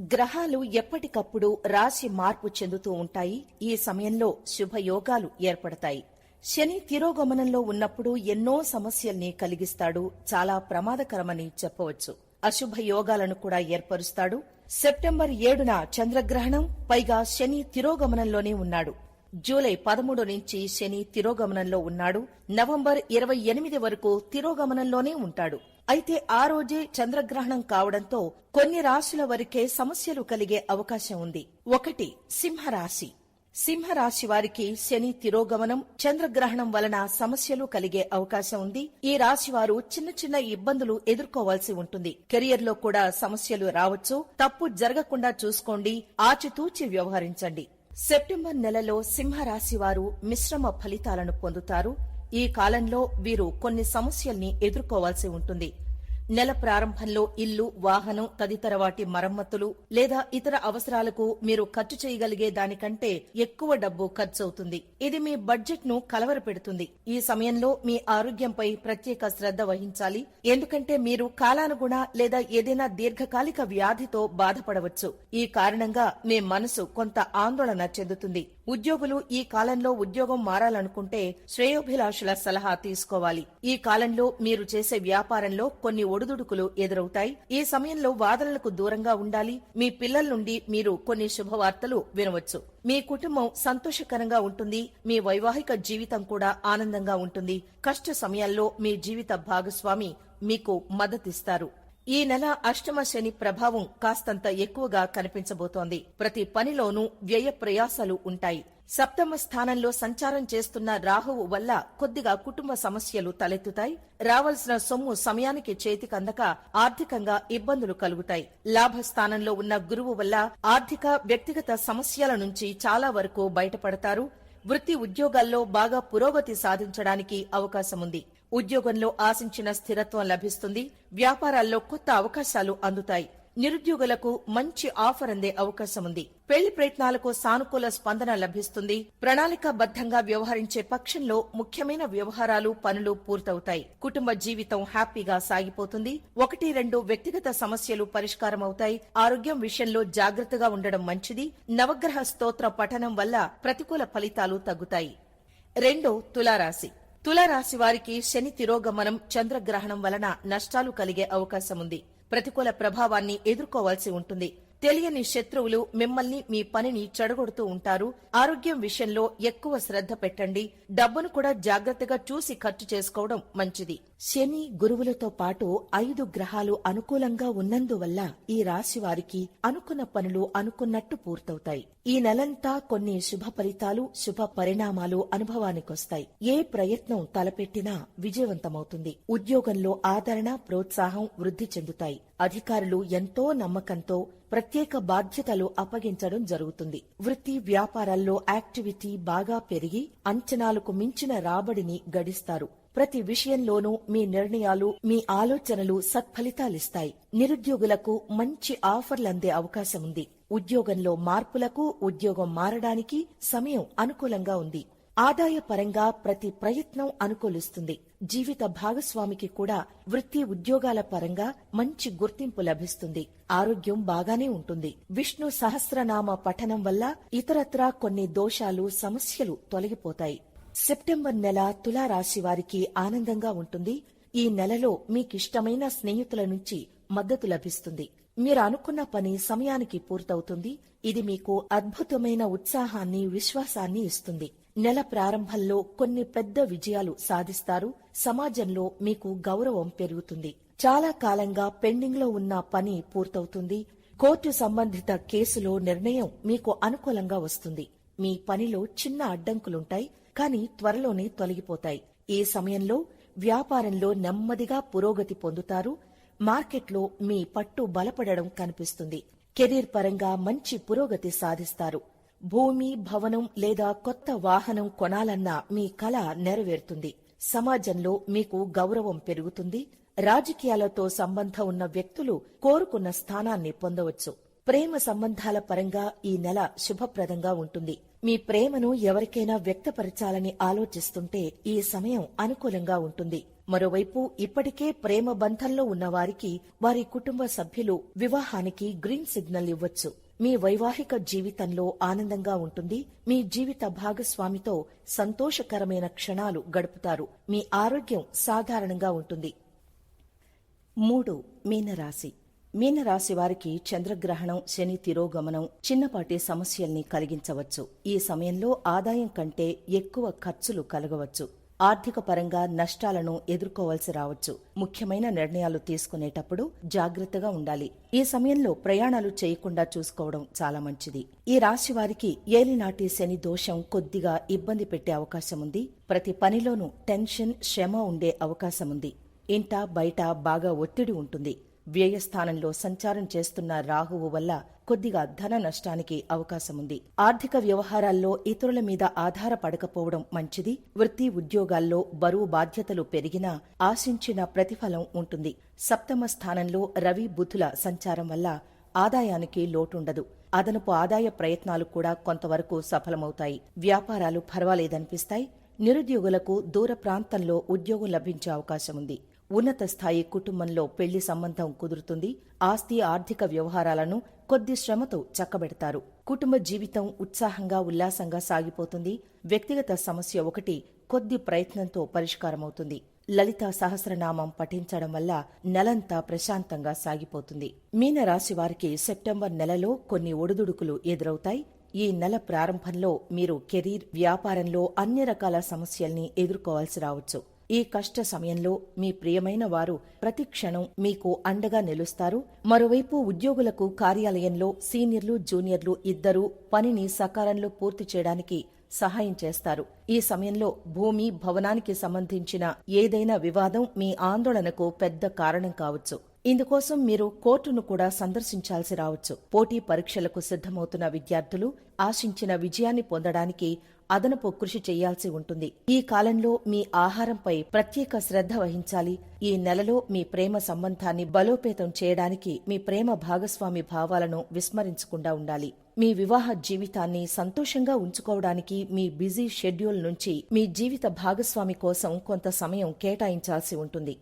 గ్రహాలు ఎప్పటికప్పుడు రాశి మార్పు చెందుతూ ఉంటాయి. ఈ సమయంలో శుభయోగాలు ఏర్పడతాయి. శని తిరోగమనంలో ఉన్నప్పుడు ఎన్నో సమస్యల్ని కలిగిస్తాడు. చాలా ప్రమాదకరమని చెప్పవచ్చు. అశుభ యోగాలను కూడా ఏర్పరుస్తాడు. సెప్టెంబర్ ఏడున చంద్రగ్రహణం పైగా శని తిరోగమనంలోనే ఉన్నాడు. జూలై పదమూడు నుంచి శని తిరోగమనంలో ఉన్నాడు. నవంబర్ ఇరవై ఎనిమిది వరకు తిరోగమనంలోనే ఉంటాడు. అయితే ఆ రోజే చంద్రగ్రహణం కావడంతో కొన్ని రాశుల వరకే సమస్యలు కలిగే అవకాశం ఉంది. ఒకటి సింహరాశి. సింహరాశి వారికి శని తిరోగమనం చంద్రగ్రహణం వలన సమస్యలు కలిగే అవకాశం ఉంది. ఈ రాశి వారు చిన్న చిన్న ఇబ్బందులు ఎదుర్కోవాల్సి ఉంటుంది. కెరియర్లో కూడా సమస్యలు రావచ్చు. తప్పు జరగకుండా చూసుకోండి. ఆచితూచి వ్యవహరించండి. సెప్టెంబర్ నెలలో సింహరాశి వారు మిశ్రమ ఫలితాలను పొందుతారు. ఈ కాలంలో వీరు కొన్ని సమస్యల్ని ఎదుర్కోవాల్సి ఉంటుంది. నెల ప్రారంభంలో ఇల్లు వాహనం తదితర వాటి మరమ్మతులు లేదా ఇతర అవసరాలకు మీరు ఖర్చు చేయగలిగే దానికంటే ఎక్కువ డబ్బు ఖర్చవుతుంది. ఇది మీ బడ్జెట్ను కలవరపెడుతుంది. ఈ సమయంలో మీ ఆరోగ్యంపై ప్రత్యేక శ్రద్ధ వహించాలి. ఎందుకంటే మీరు కాలానుగుణ లేదా ఏదైనా దీర్ఘకాలిక వ్యాధితో బాధపడవచ్చు. ఈ కారణంగా మీ మనసు కొంత ఆందోళన చెందుతుంది. ఉద్యోగులు ఈ కాలంలో ఉద్యోగం మారాలనుకుంటే శ్రేయోభిలాషుల సలహా తీసుకోవాలి. ఈ కాలంలో మీరు చేసే వ్యాపారంలో కొన్ని ఒడిదుడుకులు ఎదురవుతాయి. ఈ సమయంలో వాదనలకు దూరంగా ఉండాలి. మీ పిల్లల నుండి మీరు కొన్ని శుభవార్తలు వినవచ్చు. మీ కుటుంబం సంతోషకరంగా ఉంటుంది. మీ వైవాహిక జీవితం కూడా ఆనందంగా ఉంటుంది. కష్ట సమయాల్లో మీ జీవిత భాగస్వామి మీకు మద్దతిస్తారు. ఈ నెల అష్టమ శని ప్రభావం కాస్తంత ఎక్కువగా కనిపించబోతోంది. ప్రతి పనిలోనూ వ్యయ ప్రయాసాలు ఉంటాయి. సప్తమ స్థానంలో సంచారం చేస్తున్న రాహువు వల్ల కొద్దిగా కుటుంబ సమస్యలు తలెత్తుతాయి. రావాల్సిన సొమ్ము సమయానికి చేతికందక ఆర్థికంగా ఇబ్బందులు కలుగుతాయి. లాభస్థానంలో ఉన్న గురువు వల్ల ఆర్థిక వ్యక్తిగత సమస్యల నుంచి చాలా వరకు బయటపడతారు. వృత్తి ఉద్యోగాల్లో బాగా పురోగతి సాధించడానికి అవకాశముంది. ఉద్యోగంలో ఆశించిన స్థిరత్వం లభిస్తుంది. వ్యాపారాల్లో కొత్త అవకాశాలు అందుతాయి. నిరుద్యోగులకు మంచి ఆఫర్ అందే అవకాశం ఉంది పెళ్ళి ప్రయత్నాలకు సానుకూల స్పందన లభిస్తుంది. ప్రణాళికాబద్ధంగా వ్యవహరించే పక్షంలో ముఖ్యమైన వ్యవహారాలు పనులు పూర్తవుతాయి. కుటుంబ జీవితం హ్యాపీగా సాగిపోతుంది. ఒకటి రెండు వ్యక్తిగత సమస్యలు పరిష్కారమవుతాయి. ఆరోగ్యం విషయంలో జాగ్రత్తగా ఉండడం మంచిది. నవగ్రహ స్తోత్ర పఠనం వల్ల ప్రతికూల ఫలితాలు తగ్గుతాయి. రెండో తులారాశి. తులారాశి వారికి శని తిరోగమనం చంద్రగ్రహణం వలన నష్టాలు కలిగే అవకాశం ఉంది ప్రతికూల ప్రభావాన్ని ఎదుర్కోవాల్సి ఉంటుంది. తెలియని శత్రువులు మిమ్మల్ని మీ పనిని చెడగొడుతూ ఉంటారు. ఆరోగ్యం విషయంలో ఎక్కువ శ్రద్ధ పెట్టండి. డబ్బును కూడా జాగ్రత్తగా చూసి ఖర్చు చేసుకోవడం మంచిది. శని గురువులతో పాటు ఐదు గ్రహాలు అనుకూలంగా ఉన్నందువల్ల ఈ రాశి వారికి అనుకున్న పనులు అనుకున్నట్టు పూర్తవుతాయి. ఈ నెలంతా కొన్ని శుభ ఫలితాలు శుభ పరిణామాలు అనుభవానికొస్తాయి. ఏ ప్రయత్నం తలపెట్టినా విజయవంతమవుతుంది. ఉద్యోగంలో ఆదరణ ప్రోత్సాహం వృద్ధి చెందుతాయి. అధికారులు ఎంతో నమ్మకంతో ప్రత్యేక బాధ్యతలు అప్పగించడం జరుగుతుంది. వృత్తి వ్యాపారాల్లో యాక్టివిటీ బాగా పెరిగి అంచనాలకు మించిన రాబడిని గడిస్తారు. ప్రతి విషయంలోనూ మీ నిర్ణయాలు మీ ఆలోచనలు సత్ఫలితాలిస్తాయి. నిరుద్యోగులకు మంచి ఆఫర్లందే అవకాశం ఉంది ఉద్యోగంలో మార్పులకు ఉద్యోగం మారడానికి సమయం అనుకూలంగా ఉంది. ఆదాయపరంగా ప్రతి ప్రయత్నం అనుకూలిస్తుంది. జీవిత భాగస్వామికి కూడా వృత్తి ఉద్యోగాల పరంగా మంచి గుర్తింపు లభిస్తుంది. ఆరోగ్యం బాగానే ఉంటుంది. విష్ణు సహస్రనామ పఠనం వల్ల ఇతరత్రా కొన్ని దోషాలు సమస్యలు తొలగిపోతాయి. సెప్టెంబర్ నెల తులారాశి వారికి ఆనందంగా ఉంటుంది. ఈ నెలలో మీకిష్టమైన స్నేహితుల నుంచి మద్దతు లభిస్తుంది. మీరు అనుకున్న పని సమయానికి పూర్తవుతుంది. ఇది మీకు అద్భుతమైన ఉత్సాహాన్ని విశ్వాసాన్ని ఇస్తుంది. నెల ప్రారంభంలో కొన్ని పెద్ద విజయాలు సాధిస్తారు. సమాజంలో మీకు గౌరవం పెరుగుతుంది. చాలా కాలంగా పెండింగ్లో ఉన్న పని పూర్తవుతుంది. కోర్టు సంబంధిత కేసులో నిర్ణయం మీకు అనుకూలంగా వస్తుంది. మీ పనిలో చిన్న అడ్డంకులుంటాయి కానీ త్వరలోనే తొలగిపోతాయి. ఈ సమయంలో వ్యాపారంలో నెమ్మదిగా పురోగతి పొందుతారు. మార్కెట్లో మీ పట్టు బలపడడం కనిపిస్తుంది. కెరీర్ పరంగా మంచి పురోగతి సాధిస్తారు. భూమి భవనం లేదా కొత్త వాహనం కొనాలన్న మీ కల నెరవేరుతుంది. సమాజంలో మీకు గౌరవం పెరుగుతుంది. రాజకీయాలతో సంబంధం ఉన్న వ్యక్తులు కోరుకున్న స్థానాన్ని పొందవచ్చు. ప్రేమ సంబంధాల పరంగా ఈ నెల శుభప్రదంగా ఉంటుంది. మీ ప్రేమను ఎవరికైనా వ్యక్తపరచాలని ఆలోచిస్తుంటే ఈ సమయం అనుకూలంగా ఉంటుంది. మరోవైపు ఇప్పటికే ప్రేమ బంధంలో ఉన్నవారికి వారి కుటుంబ సభ్యులు వివాహానికి గ్రీన్ సిగ్నల్ ఇవ్వచ్చు. మీ వైవాహిక జీవితంలో ఆనందంగా ఉంటుంది. మీ జీవిత భాగస్వామితో సంతోషకరమైన క్షణాలు గడుపుతారు. మీ ఆరోగ్యం సాధారణంగా ఉంటుంది. మూడు మీనరాశి. మీనరాశి వారికి చంద్రగ్రహణం శని తిరోగమనం చిన్నపాటి సమస్యల్ని కలిగించవచ్చు. ఈ సమయంలో ఆదాయం కంటే ఎక్కువ ఖర్చులు కలగవచ్చు. ఆర్థిక పరంగా నష్టాలను ఎదుర్కోవాల్సి రావచ్చు. ముఖ్యమైన నిర్ణయాలు తీసుకునేటప్పుడు జాగ్రత్తగా ఉండాలి. ఈ సమయంలో ప్రయాణాలు చేయకుండా చూసుకోవడం చాలా మంచిది. ఈ రాశి వారికి ఏలినాటి శని దోషం కొద్దిగా ఇబ్బంది పెట్టే అవకాశం ఉంది. ప్రతి పనిలోనూ టెన్షన్ శ్రమ ఉండే అవకాశం ఉంది. ఇంట బయట బాగా ఒత్తిడి ఉంటుంది. వ్యయస్థానంలో సంచారం చేస్తున్న రాహువు వల్ల కొద్దిగా ధన నష్టానికి అవకాశముంది. ఆర్థిక వ్యవహారాల్లో ఇతరుల మీద ఆధారపడకపోవడం మంచిది. వృత్తి ఉద్యోగాల్లో బరువు బాధ్యతలు పెరిగినా ఆశించిన ప్రతిఫలం ఉంటుంది. సప్తమ స్థానంలో రవి బుధుల సంచారం వల్ల ఆదాయానికి లోటుండదు. అదనపు ఆదాయ ప్రయత్నాలు కూడా కొంతవరకు సఫలమవుతాయి. వ్యాపారాలు పర్వాలేదనిపిస్తాయి. నిరుద్యోగులకు దూర ప్రాంతంలో ఉద్యోగం లభించే అవకాశముంది. ఉన్నత స్థాయి కుటుంబంలో పెళ్ళి సంబంధం కుదురుతుంది. ఆస్తి ఆర్థిక వ్యవహారాలను కొద్ది శ్రమతో చక్కబెడతారు. కుటుంబ జీవితం ఉత్సాహంగా ఉల్లాసంగా సాగిపోతుంది. వ్యక్తిగత సమస్య ఒకటి కొద్ది ప్రయత్నంతో పరిష్కారమవుతుంది. లలిత సహస్రనామం పఠించడం వల్ల నెలంతా ప్రశాంతంగా సాగిపోతుంది. మీనరాశి వారికి సెప్టెంబర్ నెలలో కొన్ని ఒడిదుడుకులు ఎదురవుతాయి. ఈ నెల ప్రారంభంలో మీరు కెరీర్ వ్యాపారంలో అన్ని రకాల సమస్యల్ని ఎదుర్కోవాల్సి రావచ్చు. ఈ కష్ట సమయంలో మీ ప్రియమైన వారు ప్రతి క్షణం మీకు అండగా నిలుస్తారు. మరోవైపు ఉద్యోగులకు కార్యాలయంలో సీనియర్లు జూనియర్లు ఇద్దరూ పనిని సకాలంలో పూర్తి చేయడానికి సహాయం చేస్తారు. ఈ సమయంలో భూమి భవనానికి సంబంధించిన ఏదైనా వివాదం మీ ఆందోళనకు పెద్ద కారణం కావచ్చు. ఇందుకోసం మీరు కోర్టును కూడా సందర్శించాల్సి రావచ్చు. పోటీ పరీక్షలకు సిద్ధమవుతున్న విద్యార్థులు ఆశించిన విజయాన్ని పొందడానికి అదనపు కృషి చేయాల్సి ఉంటుంది. ఈ కాలంలో మీ ఆహారంపై ప్రత్యేక శ్రద్ధ వహించాలి. ఈ నెలలో మీ ప్రేమ సంబంధాన్ని బలోపేతం చేయడానికి మీ ప్రేమ భాగస్వామి భావాలను విస్మరించకుండా ఉండాలి. మీ వివాహ జీవితాన్ని సంతోషంగా ఉంచుకోవడానికి మీ బిజీ షెడ్యూల్ నుంచి మీ జీవిత భాగస్వామి కోసం కొంత సమయం కేటాయించాల్సి ఉంటుంది.